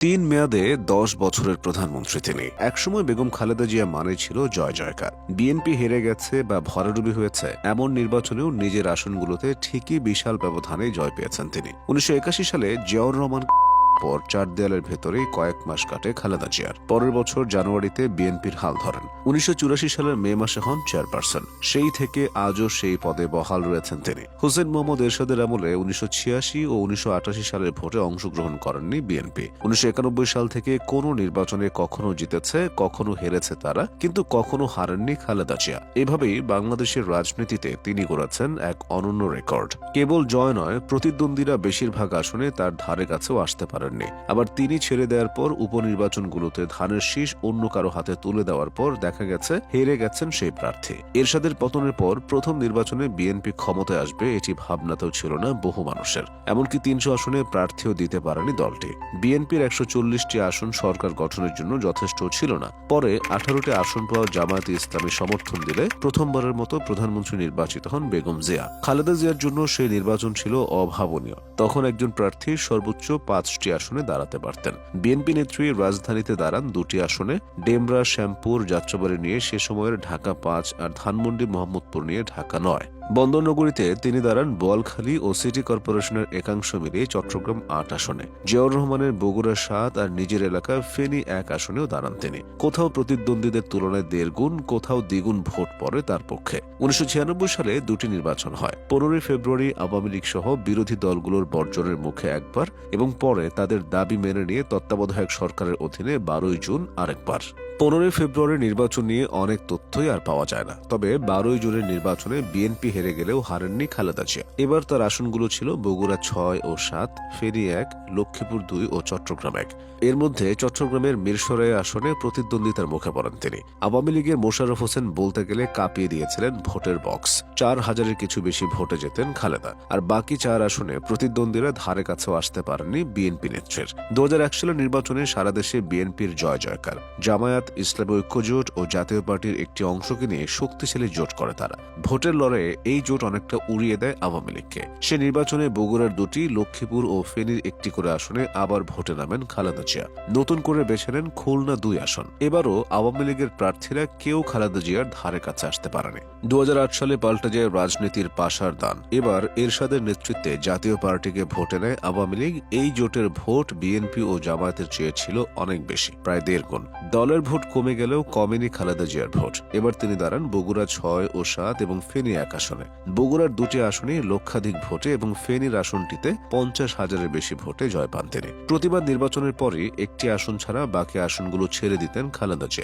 তিন মেয়াদে দশ বছরের প্রধানমন্ত্রী তিনি। একসময় বেগম খালেদা জিয়া মানে ছিল জয় জয়কার। বিএনপি হেরে গেছে বা ভরাডুবি হয়েছে, এমন নির্বাচনেও নিজের আসনগুলোতে ঠিকই বিশাল ব্যবধানে জয় পেয়েছেন তিনি। উনিশশো একাশি সালে জিয়াউর রহমান পর চার দেয়ালের ভেতরেই কয়েক মাস কাটে খালেদা জিয়ার। পরের বছর জানুয়ারিতে বিএনপির হাল ধরেন। উনিশশো চুরাশি সালের মে মাসে হন চেয়ারপারসন। সেই থেকে আজও সেই পদে বহাল রয়েছেন তিনি। হোসেন মোহাম্মদ এরশাদের আমলে উনিশশো ও উনিশশো সালের ভোটে অংশগ্রহণ করেননি বিএনপি। উনিশশো একানব্বই সাল থেকে কোনো নির্বাচনে কখনো জিতেছে, কখনো হেরেছে তারা, কিন্তু কখনো হারেননি খালেদা জিয়া। এভাবেই বাংলাদেশের রাজনীতিতে তিনি গড়েছেন এক অনন্য রেকর্ড। কেবল জয় নয়, প্রতিদ্বন্দ্বীরা বেশিরভাগ আসনে তার ধারে কাছেও আসতে পারেননি। আবার তিনি ছেড়ে দেওয়ার পর উপনির্বাচনগুলোতে ধানের শীষ অন্য কারও হাতে তুলে দেওয়ার পর দেখা গেছে হেরে গেছেন সেই প্রার্থী। এরশাদের পতনের পর প্রথম নির্বাচনে বিএনপি ক্ষমতায় আসবে এটি ভাবনাতেও ছিল না বহু মানুষের। এমনকি তিনশো আসনে প্রার্থীও দিতে পারেনি দলটি। বিএনপির একশো চল্লিশটি আসন সরকার গঠনের জন্য যথেষ্ট ছিল না। পরে আঠারোটি আসন পাওয়া জামায়াতে ইসলামী সমর্থন দিলে প্রথমবারের মতো প্রধানমন্ত্রী নির্বাচিত হন বেগম জিয়া। খালেদা জিয়ার জন্য সেই নির্বাচন ছিল অভাবনীয়। তখন একজন প্রার্থী সর্বোচ্চ পাঁচটি আসনে দাঁড়াতে পারতেন। বিএনপি নেত্রী রাজধানীতে দাঁড়ান দুটি আসনে। ডেমরা, শ্যামপুর যাত্রাবাড়ি নিয়ে সে সময়ের ঢাকা পাঁচ আর ধানমন্ডি, মোহাম্মদপুর নিয়ে ঢাকা নয়। বন্দরনগরীতে তিনি দাঁড়ান বোয়ালখালী ও সিটি কর্পোরেশনের একাংশ মিলিয়ে চট্টগ্রাম আট আসনে। জিয়াউর রহমানের বগুড়া সাত আর নিজের এলাকা ফেনী এক আসনেও দাঁড়ান তিনি। কোথাও প্রতিদ্বন্দ্বীদের তুলনায় দেড় গুণ, কোথাও দ্বিগুণ ভোট পড়ে তার পক্ষে। উনিশশো ছিয়ানব্বই সালে দুটি নির্বাচন হয়। পনেরোই ফেব্রুয়ারি আওয়ামী লীগ সহ বিরোধী দলগুলোর বর্জনের মুখে একবার এবং পরে তাদের দাবি মেনে নিয়ে তত্ত্বাবধায়ক সরকারের অধীনে বারোই জুন আরেকবার। পনেরোই ফেব্রুয়ারি নির্বাচন নিয়ে অনেক তথ্যই আর পাওয়া যায় না। তবে বারোই জুনের নির্বাচনে বিএনপি হেরে গেলেও হারেননি খালেদা জিয়া। এবার তার আসনগুলো ছিল বগুড়া ছয় ও সাত ফেরি এক, লক্ষ্মীপুর দুই ও চট্টগ্রাম এক। এর মধ্যে চট্টগ্রামের মিরসরাই আসনে প্রতিদ্বন্দ্বিতার মুখে পড়েন তিনি। আওয়ামী লীগের মোশাররফ হোসেন বলতে গেলে কাঁপিয়ে দিয়েছিলেন ভোটের বক্স। চার হাজারের কিছু বেশি ভোটে যেতেন খালেদা। আর বাকি চার আসনে প্রতিদ্বন্দ্বীরা ধারে কাছেও আসতে পারেননি বিএনপি নেত্রীর। দু সালের নির্বাচনে সারা দেশে বিএনপির জয় জয়কার জামায়াত ইসলামী ঐক্যজোট ও জাতীয় পার্টির একটি অংশকে নিয়ে শক্তিশালী জোট করে তারা। ভোটের লড়াইয়ে এই জোট অনেকটা উড়িয়ে দেয় আওয়ামী লীগকে। সে নির্বাচনে বগুড়ার দুটি, লক্ষ্মীপুর ও ফেনীর একটি করে আসনে আবার ভোটে নামেন খালেদা জিয়া। নতুন করে বেছে নেন খুলনা দুই আসন। এবারও আওয়ামী লীগের প্রার্থীরা কেউ খালেদা জিয়ার ধারে কাছে আসতে পারেনি। দু হাজার আট সালে পাল্টে যায় রাজনীতির পাশার দান। এবার এরশাদের নেতৃত্বে জাতীয় পার্টিকে ভোটে নেয় আওয়ামী লীগ। এই জোটের ভোট বিএনপি ও জামায়াতের চেয়ে ছিল অনেক বেশি, প্রায় দেড় গুণ। দলের ভোট কমে গেলেও কমেনি খালেদা জিয়ার ভোট। এবার তিনি দাঁড়ান বগুড়া ছয় ও সাত এবং ফেনী এক আসনে। বগুড়ার দুটি আসনে লক্ষাধিক ভোটে এবং ফেনীর আসনটিতে পঞ্চাশ হাজারের বেশি ভোটে জয় পান তিনি। প্রতিবার নির্বাচনের পরই একটি আসন ছাড়া বাকি আসনগুলো ছেড়ে দিতেন খালেদা জিয়া।